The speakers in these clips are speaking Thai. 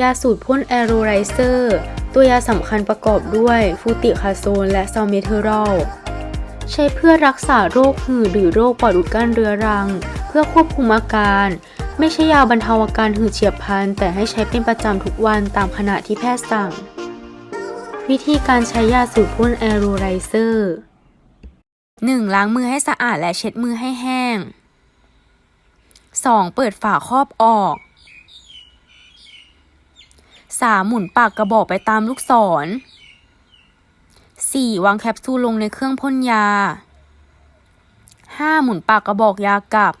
ยาสูตรพ่นแอโรไรเซอร์ ตัวยาสำคัญประกอบด้วยฟูติคาโซนและซาเมเทอรอล ใช้เพื่อรักษาโรคหืดหรือโรคปอดอุดกั้นเรื้อรัง เพื่อควบคุมอาการ ไม่ใช่ยาบรรเทาอาการหืดเฉียบพลัน แต่ให้ใช้เป็นประจำทุกวันตามขณะที่แพทย์สั่ง วิธีการใช้ยาสูตรพ่นแอโรไรเซอร์ 1. ล้างมือให้สะอาดและเช็ดมือให้แห้ง 2. เปิดฝาครอบออก 3. หมุนปากกระบอกไปตามลูกศร 4. วางแคปซูลลงในเครื่องพ่นยา 5. หมุนปากกระบอกยากลับ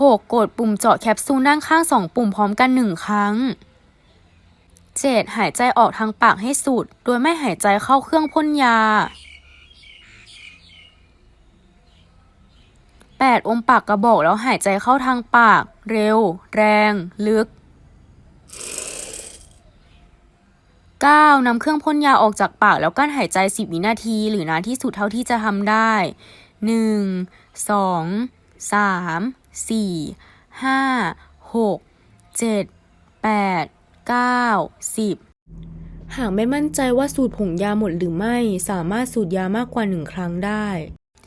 6. กดปุ่มเจาะแคปซูลด้านข้างสองปุ่มพร้อมกันหนึ่งครั้ง 7. หายใจออกทางปากให้สุด โดยไม่หายใจเข้าเครื่องพ่นยา 8. อมปากกระบอกแล้วหายใจเข้าทางปาก เร็ว แรง ลึก 9. นำเครื่องพ่นยาออกจากปากแล้วกั้นหายใจ 10 วินาที หรือนานที่สุดเท่าที่จะทำได้ 1 2 3 4 5 6 7 8 9 10 หากไม่มั่นใจว่าสูตรผงยาหมดหรือไม่ สามารถสูดยามากกว่าหนึ่งครั้งได้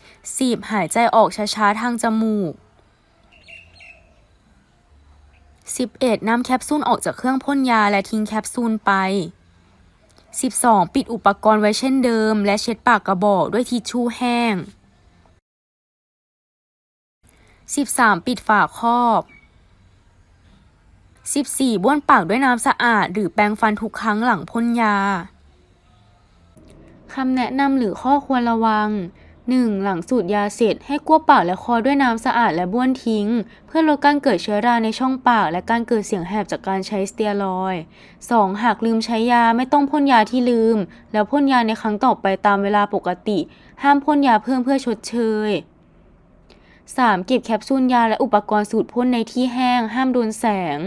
10. หายใจออกช้าๆ ทางจมูก 11. นำแคปซูลออกจากเครื่องพ่นยาและทิ้งแคปซูลไป 12. ปิดอุปกรณ์ไว้เช่นเดิม และเช็ดปากกระบอกด้วยทิชชู่แห้ง 13. ปิดฝาครอบ 14. บ้วนปากด้วยน้ำสะอาด หรือแปรงฟันทุกครั้งหลังพ่นยา คำแนะนำหรือข้อควรระวัง 1. หลังสูดยาเสร็จให้กั้วปากและคอด้วยน้ำสะอาดและบ้วนทิ้ง เพื่อลดการเกิดเชื้อราในช่องปาก และการเกิดเสียงแหบจากการใช้สเตียรอย 2. หากลืมใช้ยาไม่ต้องพ่นยาที่ลืม แล้วพ่นยาในครั้งต่อไปตามเวลาปกติ ห้ามพ่นยาเพิ่มเพื่อชดเชย 3. เก็บแคปซูลยาและอุปกรณ์สูตรพ่นในที่แห้ง ห้ามโดนแสง